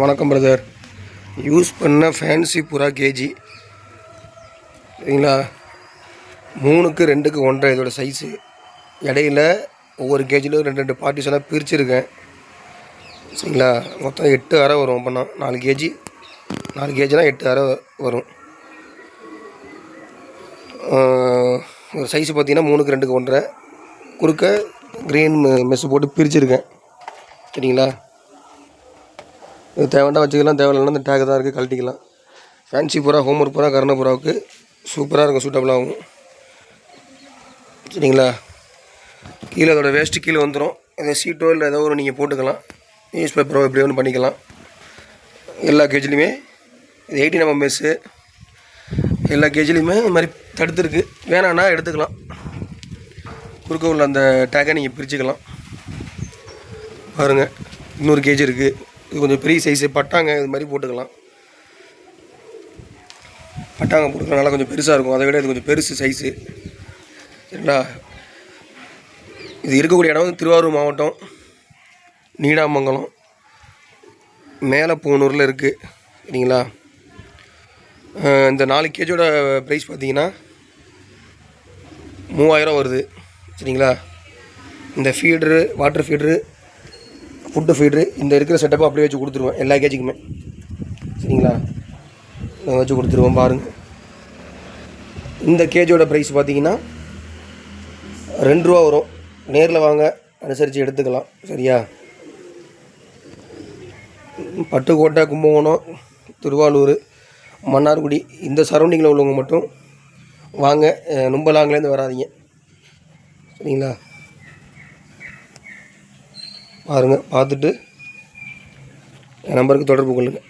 வணக்கம் brother use பண்ண fancy புறா கேஜி. சரிங்களா? மூணுக்கு ரெண்டுக்கு ஒன்றரை இதோட சைஸு இடையில ஒவ்வொரு கேஜிலும் ரெண்டு ரெண்டு பார்ட்டிஸ் எல்லாம் பிரிச்சுருக்கேன். சரிங்களா? மொத்தம் எட்டு அரை வரும். அப்போனா நாலு கேஜி. நாலு கேஜினா எட்டு அரை வரும். ஒரு சைஸு பார்த்திங்கன்னா மூணுக்கு ரெண்டுக்கு ஒன்றரை. குறுக்க க்ரீன் மெஸ்ஸு போட்டு பிரிச்சுருக்கேன். சரிங்களா? இது தேவைன்னா வச்சுக்கலாம் தேவையில்லைன்னா இந்த டேக் தான் இருக்குது கழட்டிக்கலாம். ஃபேன்சி புறா ஹோம்ஒர்க் புறா கருண புறாவுக்கு சூப்பராக இருக்கும் சூட்டபுளாகும் சரிங்களா? கீழே அதோட வேஸ்ட்டு கீழே வந்துடும் ஏதோ சீட்டோ இல்லை ஏதோ ஒரு நீங்கள் போட்டுக்கலாம். நியூஸ் பேப்பரோ இப்படி ஒன்று பண்ணிக்கலாம். எல்லா கேஜிலையுமே இது எயிட்டி நம்ம மெஸ்ஸு எல்லா கேஜிலையுமே இது மாதிரி தடுத்துருக்கு. வேணான்னா எடுத்துக்கலாம். குறுக்க உள்ள அந்த டேக்கை நீங்கள் பிரிச்சுக்கலாம். பாருங்கள் இன்னொரு கேஜி இருக்குது இது கொஞ்சம் பெரிய சைஸு பட்டாங்க இது மாதிரி போட்டுக்கலாம். பட்டாங்க போட்டுக்கலாம் நல்லா கொஞ்சம் பெருசாக இருக்கும். அதை விட இது கொஞ்சம் பெருசு சைஸு சரிங்களா? இது இருக்கக்கூடிய இடம் வந்து திருவாரூர் மாவட்டம் நீடாமங்கலம். மேலே பூனூரில் இருக்குது சரிங்களா? இந்த நாலு கேஜோட ப்ரைஸ் பார்த்தீங்கன்னா மூவாயிரம் வருது. சரிங்களா? இந்த feeder water feeder food feeder இந்த இருக்கிற செட்டப்பை அப்படியே வச்சு கொடுத்துருவேன் எல்லா கேஜிக்குமே சரிங்களா? நான் வச்சு கொடுத்துருவோம் பாருங்கள் இந்த கேஜோட ப்ரைஸ் பார்த்தீங்கன்னா ரெண்டு ரூபா வரும். நேரில் வாங்க அனுசரித்து எடுத்துக்கலாம். சரியா? பட்டுக்கோட்டை கும்பகோணம் திருவாரூர் மன்னார்குடி இந்த சரௌண்டிங்கில் உள்ளவங்க மட்டும் வாங்க. நும்பலாங்கலேருந்து ரொம்ப வராதீங்க. சரிங்களா? பாருங்கள் பார்த்துட்டு என் நம்பருக்கு தொடர்பு கொள்ளுங்கள்